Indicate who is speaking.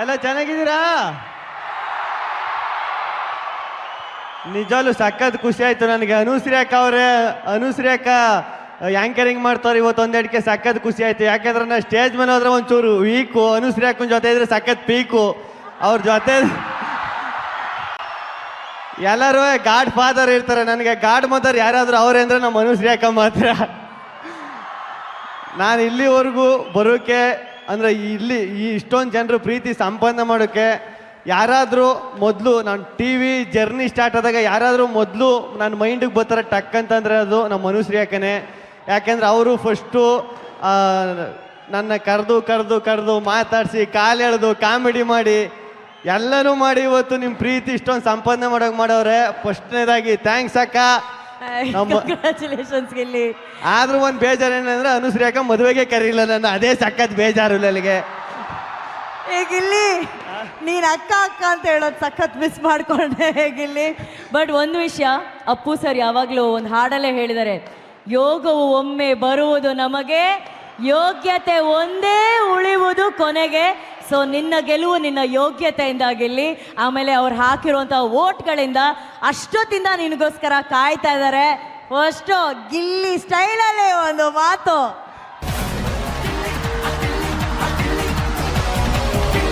Speaker 1: ಎಲ್ಲ ಚೆನ್ನಾಗಿದ್ದೀರಾ? ನಿಜಾಲು ಸಖತ್ ಖುಷಿ ಆಯ್ತು ನನಗೆ. ಅನುಶ್ರೀ ಅವ್ರೆ ಅವರೇ ಆಂಕರಿಂಗ್ ಮಾಡ್ತಾರೆ ಇವತ್ತು ಒಂದೆಡಕ್ಕೆ ಸಖತ್ ಖುಷಿ ಆಯ್ತು. ಯಾಕಂದ್ರೆ ನಾ ಸ್ಟೇಜ್ ಮೇಲೆ ಹೋದ್ರೆ ಒಂಚೂರು ವೀಕು ಅನುಶ್ರೀ ಜೊತೆ ಇದ್ರೆ ಸಖತ್ ಪೀಕು ಅವ್ರ ಜೊತೆ ಎಲ್ಲರೂ ಗಾಡ್ ಫಾದರ್ ಇರ್ತಾರೆ. ನನಗೆ ಗಾಡ್ ಮದರ್ ಯಾರಾದರೂ ಅವ್ರೆ ಅಂದ್ರೆ ನಮ್ಮ ಅನುಶ್ರೀ ಮಾತ್ರ. ನಾನು ಇಲ್ಲಿವರೆಗೂ ಬರೋಕೆ ಅಂದರೆ ಇಲ್ಲಿ ಈ ಇಷ್ಟೊಂದು ಜನರು ಪ್ರೀತಿ ಸಂಪಾದನೆ ಮಾಡೋಕ್ಕೆ ಯಾರಾದರೂ ಮೊದಲು ನಾನು ಟಿ ವಿ ಜರ್ನಿ ಸ್ಟಾರ್ಟ್ ಆದಾಗ ಯಾರಾದರೂ ಮೊದಲು ನನ್ನ ಮೈಂಡಿಗೆ ಬರ್ತಾರೆ ಟಕ್ ಅಂತಂದರೆ ಅದು ನಮ್ಮ ಮನುಷ್ಯರು ಯಾಕನೆ ಯಾಕೆಂದ್ರೆ ಅವರು ಫಸ್ಟು ನನ್ನ ಕರೆದು ಕರೆದು ಕರೆದು ಮಾತಾಡಿಸಿ, ಕಾಲು ಎಳೆದು ಕಾಮಿಡಿ ಮಾಡಿ, ಎಲ್ಲನೂ ಮಾಡಿ ಇವತ್ತು ನಿಮ್ಮ ಪ್ರೀತಿ ಇಷ್ಟೊಂದು ಸಂಪಾದನೆ ಮಾಡೋಕೆ ಮಾಡವ್ರೆ. ಫಸ್ಟ್ನೇದಾಗಿ ಥ್ಯಾಂಕ್ಸ್ ಅಕ್ಕ. ನಮ್ಮ
Speaker 2: ಕಂಗ್ರ್ಯಾಚುಲೇಷನ್ಸ್ ಗಿಲ್ಲಿ.
Speaker 1: ಆದ್ರೂ ಒಂದು ಬೇಜಾರು ಏನಂದ್ರೆ ಅನುಶ್ರೀ ಅಕ್ಕ ಮದುವೆಗೆ ಕರೀಲಿಲ್ಲ ನನ್ನ ಅದೇ ಸಖತ್ ಬೇಜಾರು ನನಗೆ
Speaker 2: ಏ ಗಿಲ್ಲಿ ನೀನ್ ಅಕ್ಕ ಅಕ್ಕ ಅಂತ ಹೇಳೋದು ಸಖತ್ ಮಿಸ್ ಮಾಡ್ಕೊಂಡೆ ಗಿಲ್ಲಿ. ಬಟ್ ಒಂದು ವಿಷಯ ಅಪ್ಪು ಸರ್ ಯಾವಾಗಲೂ ಒಂದು ಹಾಡಲ್ಲೇ ಹೇಳಿದ್ದಾರೆ ಯೋಗವು ಒಮ್ಮೆ ಬರುವುದು ನಮಗೆ ಯೋಗ್ಯತೆ ಒಂದೇ ಉಳಿಯುವುದು ಕೊನೆಗೆ. ಸೊ ನಿನ್ನ ಗೆಲುವು ನಿನ್ನ ಯೋಗ್ಯತೆಯಿಂದ ಆಮೇಲೆ ಅವ್ರು ಹಾಕಿರುವಂಥ ಓಟ್ಗಳಿಂದ ಅಷ್ಟೊತ್ತಿಂದ ನಿನಗೋಸ್ಕರ ಕಾಯ್ತಾ ಇದ್ದಾರೆ. ಫಸ್ಟು ಗಿಲ್ಲಿ ಸ್ಟೈಲಲ್ಲಿ ಒಂದು ಮಾತು.